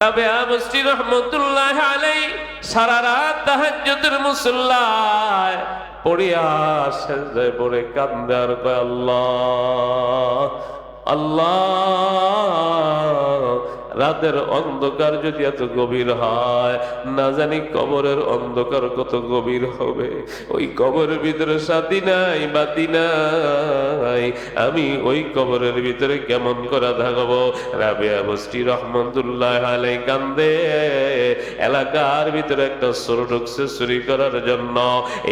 রাবেয়া মুস্তি রহমতুল্লাহ আলাই সারা রাত তাহাজ্জুদের মুসল্লায় পড়িয়া সেজদায় পড়ে কান্দে আর কয় আল্লাহ। রাতের অন্ধকার যদি এত গভীর হয়, না জানি কবরের অন্ধকার কত গভীর হবে। ওই কবরের ভিতরে সাথী নাই, বাতি নাই। আমি ওই কবরের ভিতরে কেমন করে থাকব? রাবিয়া বস্তি রহমতুল্লাহ আলাই কান্দে। এলাকার ভিতরে একটা চোর ঢুকছে চুরি করার জন্য।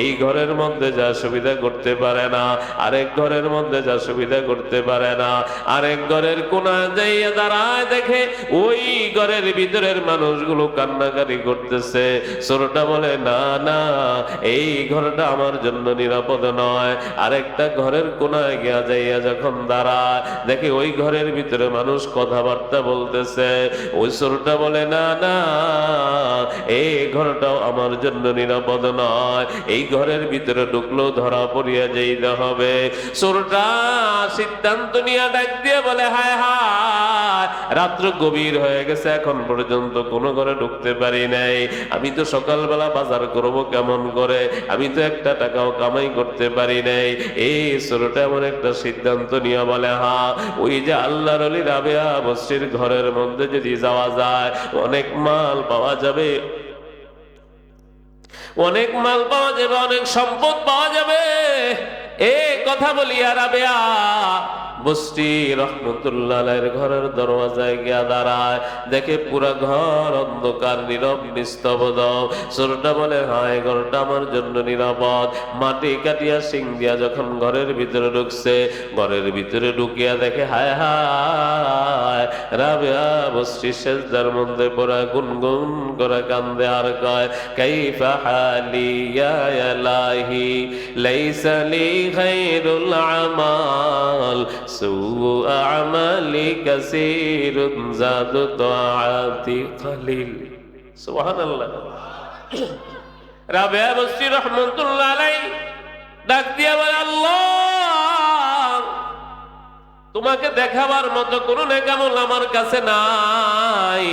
এই ঘরের মধ্যে যা সুবিধা করতে পারে না, আরেক ঘরের মধ্যে যা সুবিধা করতে পারে না, আরেক ঘরের কোনা যাইয়া দাঁড়ায় দেখে ওই ঘরের ভিতরের মানুষগুলো কান্নাকারি করতেছে। চোরটা বলে, না না, এই ঘরটা আমার জন্য নিরাপদ নয়। আরেকটা ঘরের কোনায় গিয়া যাইয়া যখন দাঁড়ায়, দেখে ওই ঘরের ভিতরে মানুষ কথাবার্তা বলতেছে। ওই চোরটা বলে, না না, এই ঘরটাও আমার জন্য নিরাপদ নয়। এই ঘরের ভিতরে ঢুকলেও ধরা পড়িয়া যাইতে হবে। চোরটা সিদ্ধান্ত নিয়ে ডাক দিয়ে বলে, হায় হায়, রাত্র গভীর হয়ে গেছে, এখন পর্যন্ত কোনো ঘরে ঢুকতে পারি নাই। আমি তো সকালবেলা বাজার করব কেমন করে? আমি তো একটা টাকাও কামাই করতে পারি নাই। এই চোরটা এমন একটা সিদ্ধান্ত নিয়ে বলে, হা, ওই যে আল্লাহর আলী রাবেয়া বস্তির ঘরের মধ্যে যদি যাওয়া যায়, অনেক মাল পাওয়া যাবে। অনেক মাল পাওয়া যাবে, অনেক সম্পদ পাওয়া যাবে। এ কথা বলিয়া রাবেয়া বস্তি রহমতুল্লাহের ঘরের দরওয়াজায় গিয়া দাঁড়ায়। দেখে পুরা ঘর অন্ধকার, নীরব নিস্তবদ চোরটা বলে, হায়, ঘরটা আমার জন্য নিরাপদ। মাটি কাটিয়া সিং দিয়া যখন ঘরের ভিতরে ঢুকছে, ঘরের ভিতরে ঢুকিয়া দেখে, হায় হায়, রাবেয়া, বস্তি শেষদার মধ্যে পড়া গুনগুন করে কান্দে আর কয়, কাইফা হালি ইয়া ইলাহি লাইসা লি খায়রুল আমাল। সু আমালি زاد طاعاتي قليل. سبحان الله রাবেয়া বস্তি রহমাতুল্লাহ আলাইহি ডাক দিয়া বলে, আল্লাহ, তোমাকে দেখাবার মতো কোনো নেকামল আমার কাছে নাই।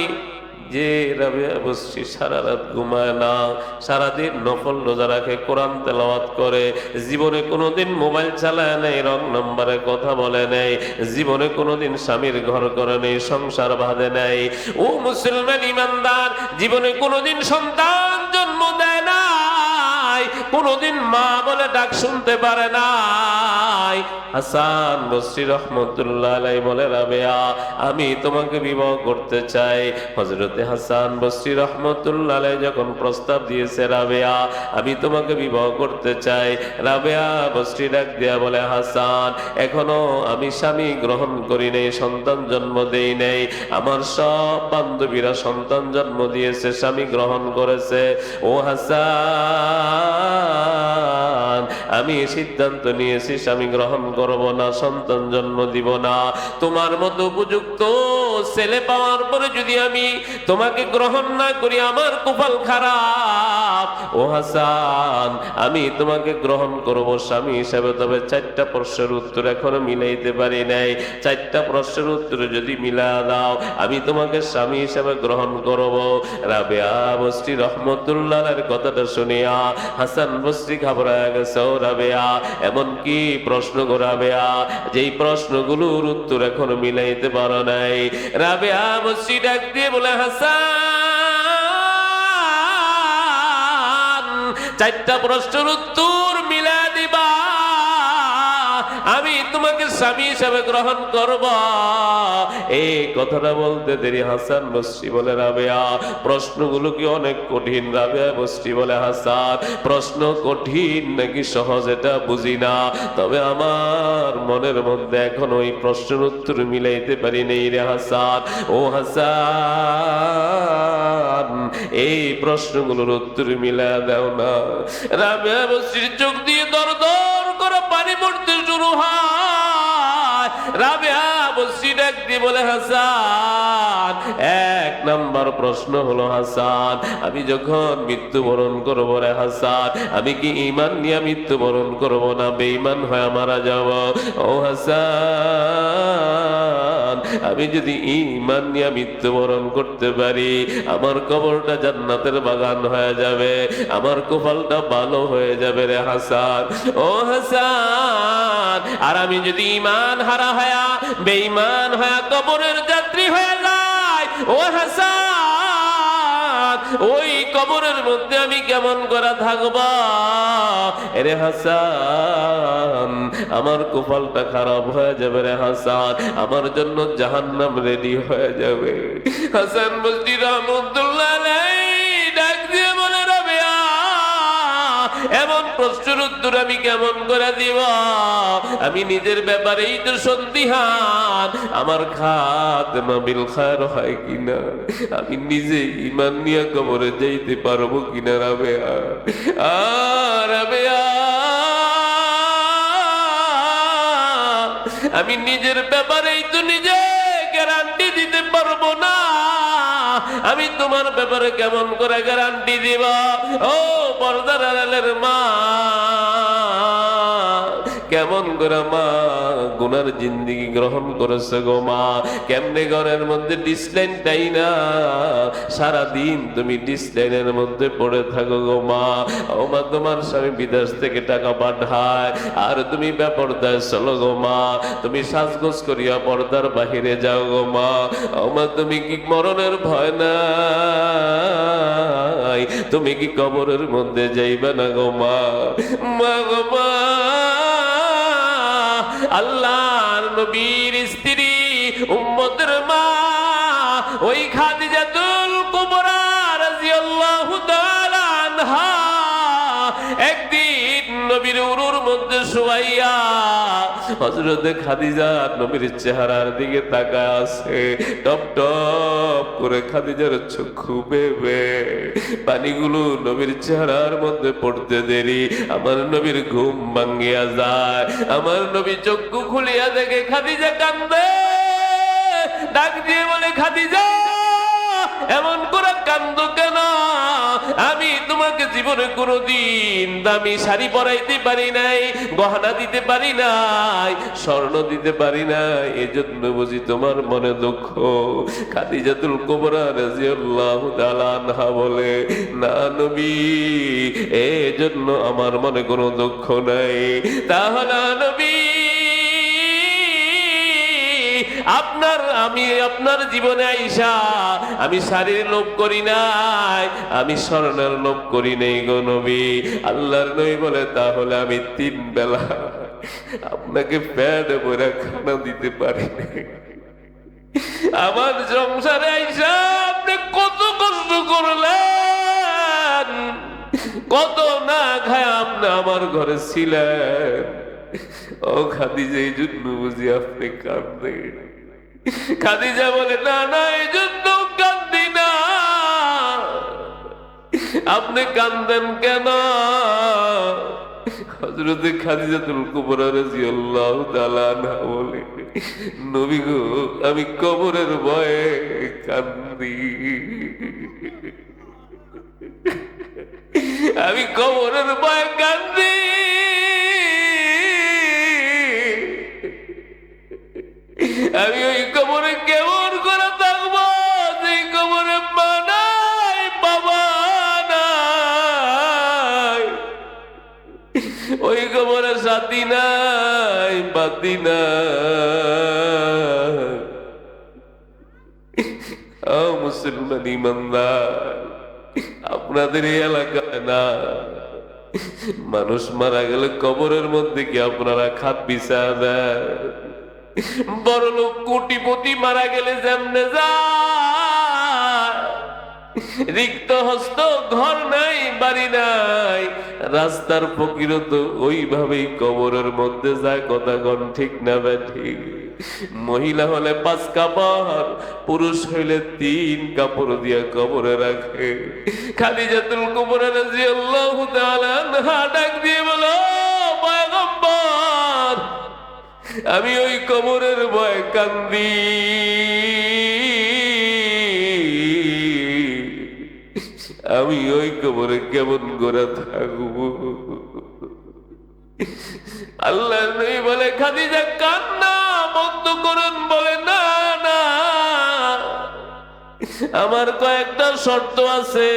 যে রাবিয়া বসছি, সারা রাত ঘুমায় না, সারাদিন নফল রোজা রাখে, কোরআন তেলাওয়াত করে, জীবনে কোনোদিন মোবাইল চালায় নেই, রং নম্বরে কথা বলে নেই, জীবনে কোনোদিন স্বামীর ঘর করে নেই, সংসার বাঁধে নেই। ও মুসলমান ইমানদার, জীবনে কোনোদিন সন্তান কোনোদিন মা বলে ডাক শুনতে পারে নাই। হাসান বসরি রহমতুল্লাহ বলে, রাবেয়া, আমি তোমাকে বিবাহ করতে চাই। হজরতে হাসান বসরি রহমতুল্লাহ যখন প্রস্তাব দিয়েছে, রাবেয়া, আমি তোমাকে বিবাহ করতে চাই। রাবেয়া বসরি ডাক দিয়া বলে, হাসান, এখনও আমি স্বামী গ্রহণ করি নেই, সন্তান জন্ম দেই নেই। আমার সব বান্ধবীরা সন্তান জন্ম দিয়েছে, স্বামী গ্রহণ করেছে। ও হাসান আমি সিদ্ধান্ত নিয়েছি স্বামী গ্রহণ করব না সন্তান জন্ম দিব না। তোমার মতো উপযুক্ত ছেলে পাওয়ার পরে যদি আমি তোমাকে গ্রহণ না করি, আমার কপাল খারাপ। ও হাসান, আমি তোমাকে গ্রহণ করব স্বামী হিসাবে, তবে চারটা প্রশ্নের উত্তর এখনও মিলাইতে পারি নাই। চারটা প্রশ্নের উত্তর যদি মিলা দাও, আমি তোমাকে স্বামী হিসাবে গ্রহণ করব। রাবেয়া বস্তি রহমতুল্লাহের কথাটা শুনিয়া হাসান বস্তি ঘাবড়ায় গেছে, ও রাবেয়া এমন কি প্রশ্ন গো রাবেয়া যেই প্রশ্নগুলোর উত্তর এখনও মিলাইতে পারো নাই। রাবেয়া বসি ডাক দিয়ে বলে হাসান চারটা প্রশ্নের উত্তর মিলা দিবা। আমি তোমাকে স্বামী হিসাবে গ্রহণ করব। এই কথাটা বলতে দেরি, হাসান বস্তি বলে, রাবেয়া, প্রশ্নগুলো কি অনেক কঠিন? রাবেয়া বস্তি বলে, হাসান, প্রশ্ন কঠিন নাকি সহজ এটা বুঝি না। তবে আমার মনের মধ্যে এখন ওই প্রশ্নের উত্তর মিলাইতে পারি নেই রে, হাসান। ও হাসান, এই প্রশ্নগুলোর উত্তর মিলা দাও না। রাবেয়া বস্তির চোখ দিয়ে দর দর করে পানি পড়তে শুরু হয়। রাবেয়া বসি ডাক বলে, হাসান। এক নাম্বার প্রশ্ন হলো, হাসান, আমি যখন মৃত্যুবরণ করব রে হাসান, আমি কি ইমান নিয়ে মৃত্যুবরণ করব না? বেঈমান হয়ে মারা যাব। ও হাসান। আমি যদি ইমান নিয়ে মৃত্যুবরণ করতে পারি, আমার কবরটা জান্নাতের বাগান হয়ে যাবে, আমার কপালটা ভালো হয়ে যাবে রে হাসান। ও হাসান, আর আমি যদি ইমান হারা হয়া, বেঈমান হয়া কবরের যাত্রী হয়ে যায় ও হাসান। ওই কবরের মধ্যে আমি কেমন করে থাকবা? রে হাসান, আমার কপালটা খারাপ হয়ে যাবে রে হাসান, আমার জন্য জাহান্নাম রেডি হয়ে যাবে। হাসান বলছি, রহমতুল্লাহ প্রশ্নের আমি কেমন করে দিব? আমি নিজের ব্যাপারেই তো সন্দিহান। আমার খাত মাবিল খার হয় কিনা? আমি নিজে ইমান নিয়ে কবরে যাইতে পারব কিনা রাবেয়া? আর রাবেয়া। আমি নিজের ব্যাপারেই তো নিজে গ্যারান্টি দিতে পারব না। আমি তোমার ব্যাপারে কেমন করে গ্যারান্টি দিব? ও পর্দার মা। কেমন করে মা গুনার জিন্দিগি গ্রহণ করেছে গো মা? কেমনে ঘরের মধ্যে ডিসলাইনটাই না? সারাদিন তুমি ডিসলাইনের মধ্যে পড়ে থাকো গো মা। ও মা, তোমার স্বামী বিদেশ থেকে টাকা পাঠায়, আর তুমি বেপরদায় চলো গো মা। তুমি সাজগোজ করিয়া পর্দার বাহিরে যাও গো মা। ও মা, তুমি কি মরণের ভয় না তুমি কি কবরের মধ্যে যাইবে না গো মা? মা গো মা আল্লাহর নবীর স্ত্রী উম্মতের মা ওই খাদিজাতুল নবীর উরুর মধ্যে শুয়াইয়া হযরতে খাদিজা নবীর চেহারার দিকে তাকায় আছে। টপ টপ করে খাদিজার চক্ষু বেবে। পানিগুলো নবীর চেহারার মধ্যে পড়তে দেরি। আমার নবীর ঘুম ভাঙ্গিয়া যায়। আমার নবী চক্ষু খুলিয়া দেখে খাদিজা কান্দে ডাক দিয়ে বলে, খাদিজা এমন করে কান্দ কেন? আমি তোমাকে জীবনে কোনোদিন দামি শাড়ি পরাইতে পারি নাই, গহনা দিতে পারি নাই, স্বর্ণ দিতে পারি নাই। এজন্য বুঝি তোমার মনে দুঃখ। খাদিজাতুল কুবরা রাদিয়াল্লাহু তাআলা আনহা বলে, না নবী, এজন্য আমার মনে কোনো দুঃখ নাই। তাহলে নবী আপনার, আমি আপনার জীবনে আইসা, আমি শাড়ির লোভ করি নাই, আমি স্বর্ণের লোভ করি নেই গো নবী। আল্লাহর নই বলে, তাহলে আমি তিন বেলা আপনাকে প্যাড বইরা খানা দিতে পারি। আমার সংসারে আইসা, আপনি কত কষ্ট করলেন? কত না খায় আপনি আমার ঘরে ছিলেন? ও খাদিজা, এই জন্য বুঝি আপনি কান্দেন খাদিজা বলে, না না, এই জন্য কান্দি না। আপনি কান্দেন কেন? হজরতে খাদিজাতুল কুবরা রাদিয়াল্লাহু তাআলা আনহা বলে, নবী গো, আমি কবরের ভয়ে কান্দি। আমি কবরের ভয়ে কান্দি। আমি ওই কবরে কেমন করে থাকব? সেই কবরে মা নাই। বাবা ওই কবরে সাথী নাই, বাতি ও মুসলমান ইমানদার, আপনাদের এই এলাকায় না। মানুষ মারা গেলে কবরের মধ্যে কি আপনারা খাত বিছা দেন বড় লোক কোটিপতি মারা গেলে যেমনে যায়। রিক্ত হস্ত, ঘর নাই, বাড়ি নাই। রাস্তার ফকির তো ওইভাবেই কবরের মধ্যে যায় কথা কন ঠিক না ঠিক। মহিলা হলে পাঁচ কাপড়, পুরুষ হইলে তিন কাপড় দিয়া কবরে রাখে। খালি জাতুল কবরে রাজি আল্লাহ ডাক দিয়ে বলো আমি ওই কবরের ভয় কান্দি। আমি ওই কবরে কেমন গোড়া থাকব? আল্লাহ নই বলে খাদি খাদিজা, কান্না, বন্ধ করুন। বলে, না না। আমার কয়েকটা শর্ত আছে।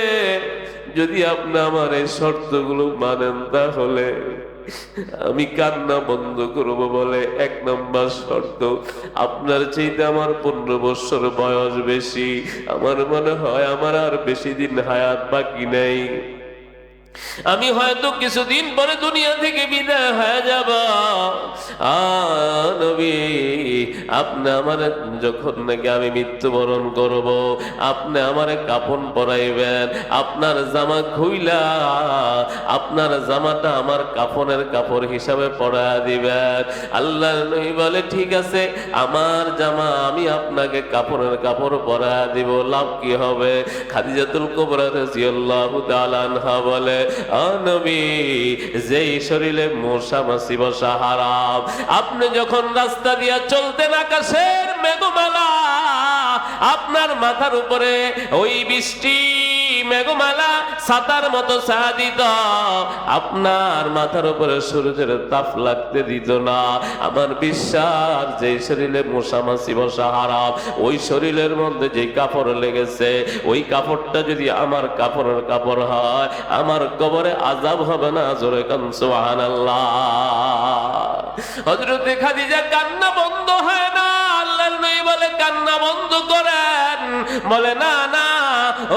যদি আপনি আমার এই শর্তগুলো মানেন তাহলে। আমি কান্না বন্ধ করব বলে এক নম্বর শর্ত, আপনার চাইতে আমার পনেরো বছর বয়স বেশি, আমার মনে হয় আমার আর বেশি দিন হায়াত বাকি নেই। আমি হয়তো কিছুদিন পরে দুনিয়া থেকে বিদায় হয়ে যাব। আপনি আমার যখন নাকি আমি মৃত্যুবরণ করব, আপনি আমার কাপন পরাইবেন, আপনার জামা খুইলা, আপনার জামাটা আমার কাফনের কাপড় হিসাবে পরা দিবেন। আল্লাহ নবী বলে, ঠিক আছে, আমার জামা আমি আপনাকে কাপড়ের কাপড় পরা দিব, লাভ কি হবে? খাদিজাতুল কুবরা রাদিয়াল্লাহু তাআলা বলে শরীরে আপনি যখন রাস্তা দিয়া চলতেন আকাশের মেঘমালা, আপনার মাথার উপরে ওই বৃষ্টি, মেঘমালা, সাতার মতো সাহা দিত। আপনার মাথার উপরে সূর্যের তাপ লাগতে দিত না। আমার বিশ্বাস যে শরীরে মশামাছি বসা হারাম, ওই শরীরের মধ্যে যে কাপড় লেগেছে, ওই কাপড়টা যদি আমার কাপড়ের কাপড় হয়, আমার কবরে আজাব হবে না, জোরে কান সুবহানাল্লাহ। হযরতে খাদিজা কান্না বন্ধ হয় না, আল্লাহর নবী বলে, কান্না বন্ধ করেন। বলে, না না,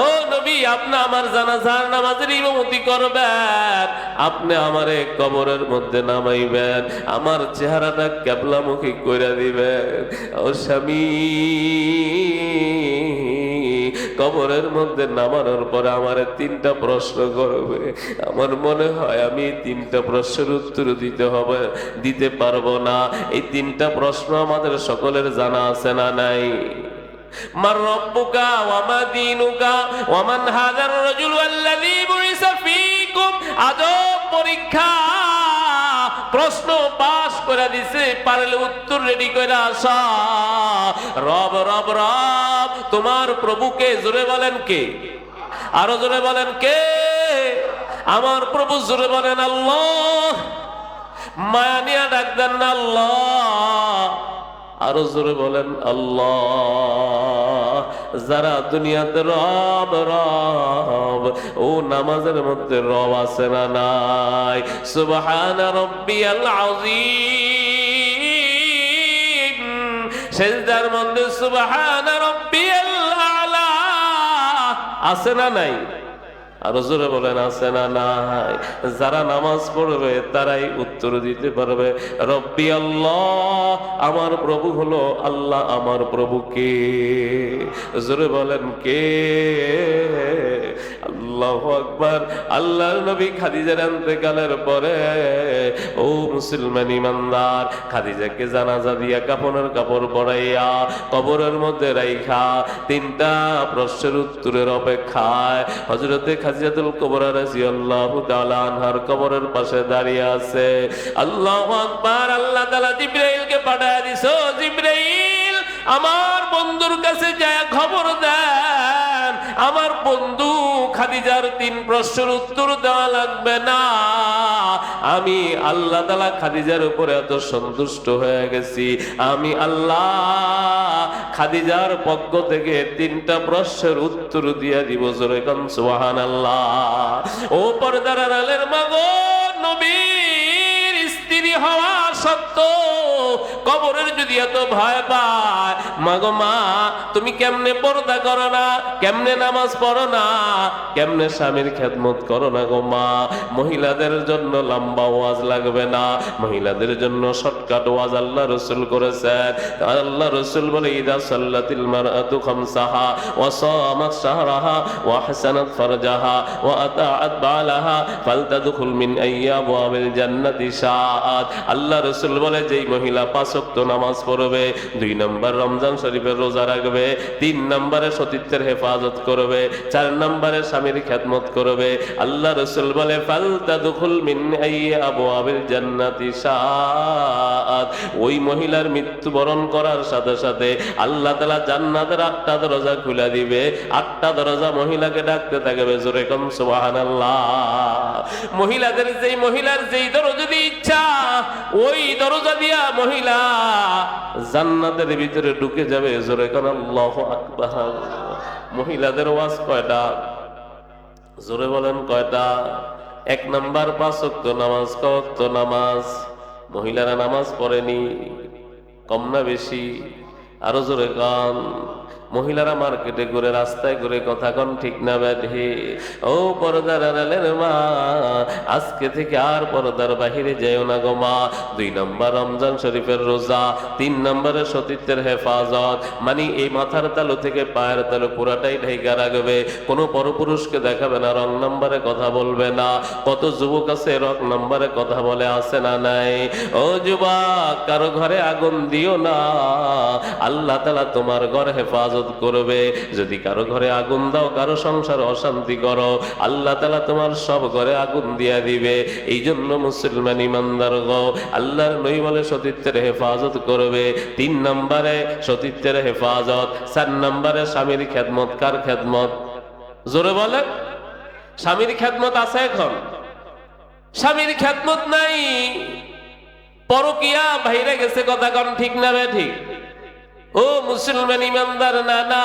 ও নবী, আপনি আমার জানাজার নামাজের ইমামতি করবেন। আপনি আমারে কবরের মধ্যে নামাইবেন, আমার চেহারাটা ক্যাবলামুখী করে দিবেন। ও স্বামী, কবরের মধ্যে নামানোর পরে আমার তিনটা প্রশ্ন করবে। আমার মনে হয় আমি তিনটা প্রশ্নের উত্তর দিতে হবে, দিতে পারব না। এই তিনটা প্রশ্ন আমাদের সকলের জানা আছে না নাই? মার রব্বুকা ওয়া মা দীনুকা ওয়া মান হাযার রাজুল আল্লাযী বুইসা ফীকুম আদব পরীক্ষা। প্রশ্ন পাস করে দিছে, পারলে উত্তর রেডি করে আসা। রব রব রব, তোমার প্রভুকে জোরে বলেন কে? আরও জোরে বলেন কে? আমার প্রভু জোরে বলেন আল্লাহ। মায়া নিয়ে ডাক দেন আল্লাহ। আরও জোরে বলেন, আল্লাহ, যারা দুনিয়াতে রব রব, ও নামাজের মধ্যে রব আছে না নাই? সুবহান রব্বিয়াল আযীম। সেজদার মধ্যে সুবহান রব্বিয়াল আলা। আছে না নাই? আরও জোরে বলেন, আছে না নাই? যারা নামাজ পড়বে, তারাই উত্তর দিতে পারবে। রব্বি আল্লাহ, আমার প্রভু হলো আল্লাহ, আমার প্রভু কে? জোরে বলেন, কে? আল্লাহ আকবার। আল্লাহর নবী খাদিজার ইন্তেকালের পরে, ও মুসলমান ইমানদার, খাদিজাকে জানাজা দিয়া কাপনের কাপড় পরাইয়া কবরের মধ্যে রাইখা, তিনটা প্রশ্নের উত্তরের অপেক্ষায় হজরতে খাজিয়াতুল কবর রাদিয়াল্লাহু তাআলা আনহার কবরের পাশে দাঁড়িয়ে আছে। আল্লাহু আকবার, আল্লাহ তাআলা জিবরাইলকে পাঠায় দিছো জিবরাইল, আমার বন্ধুর কাছে যায় খবর দেন, আমার বন্ধু খাদিজার তিন প্রশ্নের উত্তর দেওয়া লাগবে না। আমি আল্লাহ তালা খাদিজার উপরে এত সন্তুষ্ট হয়ে গেছি। আমি আল্লাহ খাদিজার পক্ষ থেকে তিনটা প্রশ্নের উত্তর দিয়ে দিব সুবহান আল্লাহ ও পর্দার আলের মাগো, নবীর স্ত্রী হওয়া সত্য কবরের যদি এত ভয় পায় মাগো মা, তুমি কেমনে পর্দা করো না? কেমনে নামাজ পড়ো না? কেমনে স্বামীর খেদমত করো না গো মা? মহিলাদের জন্য লম্বা ওয়াজ লাগবে না। মহিলাদের জন্য শর্টকাট ওয়াজ আল্লাহ রসুল করেছেন। আল্লাহ রসুল বলে, ইদা সাল্লাতিল মারআতু খামসাহা, ওয়া সামাত শাহরাহা, ওয়া হাসানাত ফারজাহা, ওয়া আতাআত বালাহা, ফালতাদখুল মিন আইয়াবিল জান্নাতি শাআত। আল্লাহ রসুল বলে, যেই মহিলা পাঁচ ওয়াক্ত নামাজ পড়বে, দুই নম্বর রমজান শরীফের রোজা রাখবে, তিন নম্বরে সতীত্বের হেফাজত করবে, চার নম্বরে স্বামীর খেদমত করবে। আল্লাহ রসুল বলে ফালতা দুখুল মিন আবু আবিল জান্নাতি শাআত। ওই মহিলার মৃত্যুবরণ করার সাথে সাথে আল্লাহ তালা জান্নাতের আটটা দরজা খুলে দিবে। আটটা দরজা মহিলাকে ডাকতে থাকবে, জোরে কম সুবাহান মহিলাদের যেই মহিলার যেই দরজা দিয়ে ইচ্ছা, ওই দরজা দিয়া মহিলা জান্নাতের ভিতরে ঢুকে যাবে, জোরে কর আল্লাহ আকবার। মহিলাদের ওয়াজ কয়টা? জোরে বলেন কয়টা? এক নাম্বার, পাঁচ অক্ত নামাজ কক্ত নামাজ? মহিলারা নামাজ পড়েনি, কম না বেশি? আরও জোরে কন। মহিলারা মার্কেটে ঘুরে রাস্তায় ঘুরে কথা কন, ঠিক না ব্যাধে? ও পর্দার আড়ালের মা, আজকে থেকে আর পর্দার বাহিরে যেও না গো মা। দুই নম্বর রমজান শরীফের রোজা, তিন নম্বরে সতীত্বের হেফাজত। মানে এই মাথার তালু থেকে পায়ের তালু পুরাটাই ঢেকা রাখবে। কোনো পরপুরুষকে দেখাবে না, রং নম্বরে কথা বলবে না। কত যুবক আছে, রং নম্বরে কথা বলে আসে না নাই। ও যুবক, কারও ঘরে আগুন দিও না। আল্লাহ তালা তোমার ঘর হেফাজত করবে। যদি কারও ঘরে আগুন দাও, কারও সংসার অশান্তি করো, আল্লাহ তালা তোমার সব ঘরে আগুন দিয়া দিবে। এই জন্য মুসলমান ইমানদার গো, আল্লাহর নই বলে সতীত্বের হেফাজত করবে। তিন নম্বরে সতীত্বের হেফাজত, চার নম্বরে স্বামীর খেদমত, কার খেদমত? জোরে বলে স্বামীর খেদমত আছে এখন? স্বামীর খেদমত নাই। পরকিয়া বাইরে গেছে কথা কন, ঠিক না বে ঠিক? ও মুসলমান ইমানদার না না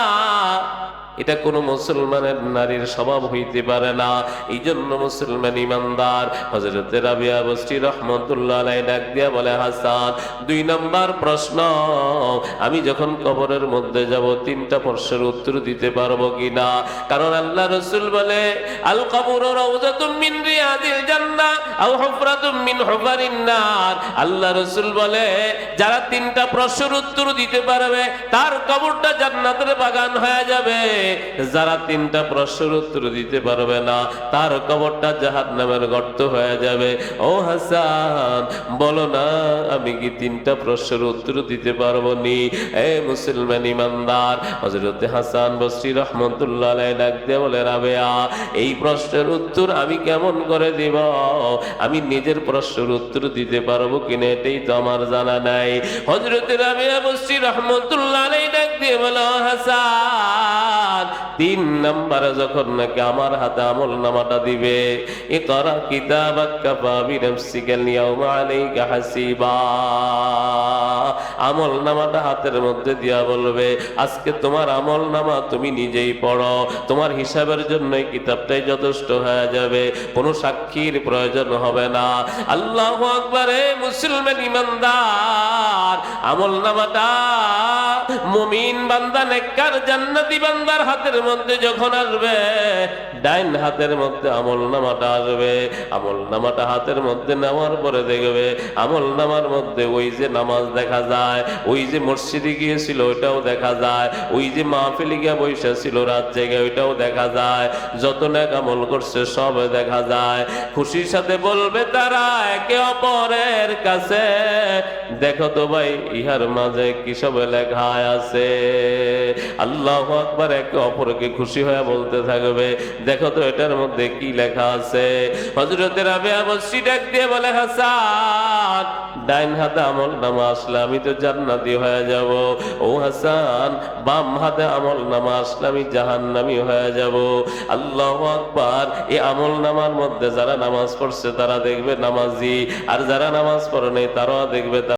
এটা কোনো মুসলমানের নারীর স্বভাব হইতে পারে না। এই জন্য মুসলমান ইমানদার। হজরত রাবিয়া বস্তি রহমতুল্লাহ ডাক দিয়া বলে, হাসান, দুই নাম্বার প্রশ্ন। আমি যখন কবরের মধ্যে যাব, তিনটা প্রশ্নের উত্তর দিতে পারব কিনা? কারণ আল্লাহ রসুল বলে, আল কবর আল্লাহ রসুল বলে, যারা তিনটা প্রশ্নের উত্তর দিতে পারবে, তার কবরটা জান্নাতের বাগান হয়ে যাবে। যারা তিনটা প্রশ্নের উত্তর দিতে পারবে না, তার কবরটা জাহাদ নামের গর্ত হয়ে যাবে। ও হাসান, বলো না, আমি কি তিনটা প্রশ্নের উত্তর দিতে পারব নি? এ মুসলমান ইমানদার হজরত হাসান বসরি রহমতুল্লাহ ডাক বলে, রাবেয়া, এই প্রশ্নের উত্তর আমি কেমন করে দিব? আমি নিজের প্রশ্নের উত্তর দিতে পারব কিনা এটাই তো আমার জানা নাই। হজরত রাবেয়া বসরি রহমতুল্লাহ ডাক দিয়ে বলো হাসান তিন নম্বরে যখন নাকি আমার হাতে আমল নামাটা দিবে, এ করা কিতাব আমল নামাটা হাতের মধ্যে দিয়া বলবে, আজকে তোমার আমল নামা তুমি নিজেই পড়ো, তোমার হিসাবের জন্য এই কিতাবটাই যথেষ্ট হয়ে যাবে, কোনো সাক্ষীর প্রয়োজন হবে না। আল্লাহ আকবরে মুসলমান ইমানদার, আমল নামাটা মুমিন বান্দা, নেককার, জান্নাতি বান্দার হাতের মধ্যে যখন আসবে, ডাইন হাতের মধ্যে আমল নামাটা আসবে। আমল নামাটা হাতের মধ্যে নেওয়ার পরে দেখবে, আমল নামার মধ্যে ওই যে নামাজ দেখা যায়, ওই যে মসজিদে গিয়েছিল ওইটাও দেখা যায়, ওই যে মাহফিলে গিয়ে বৈশা ছিল রাত জেগে ওইটাও দেখা যায়। যত নেক আমল করছে সব দেখা যায়। খুশির সাথে বলবে তারা, একে অপরের কাছে। দেখো তো ভাই, ইহার মাঝে কি সব লেখা আছে? আল্লাহ আকবার, একে অপরকে খুশি হয়ে বলতে থাকবে। দেখো তো এটার মধ্যে কি লেখা আছে। হজরতের আবে অবশ্যই ডাক দিয়ে বলে, হাসান, ডাইন হাতে আমল নামা আসলে আমি তো জান্নাতি হয়ে যাব। ও হাসান, বাম হাতে আমল নামা আসলে আমি জাহান্নামি হয়ে যাব। আল্লাহ আকবার, এই আমল নামার মধ্যে যারা নামাজ পড়ছে তারা দেখবে নামাজি, আর যারা নামাজ পড়ে নাই তারাও দেখবে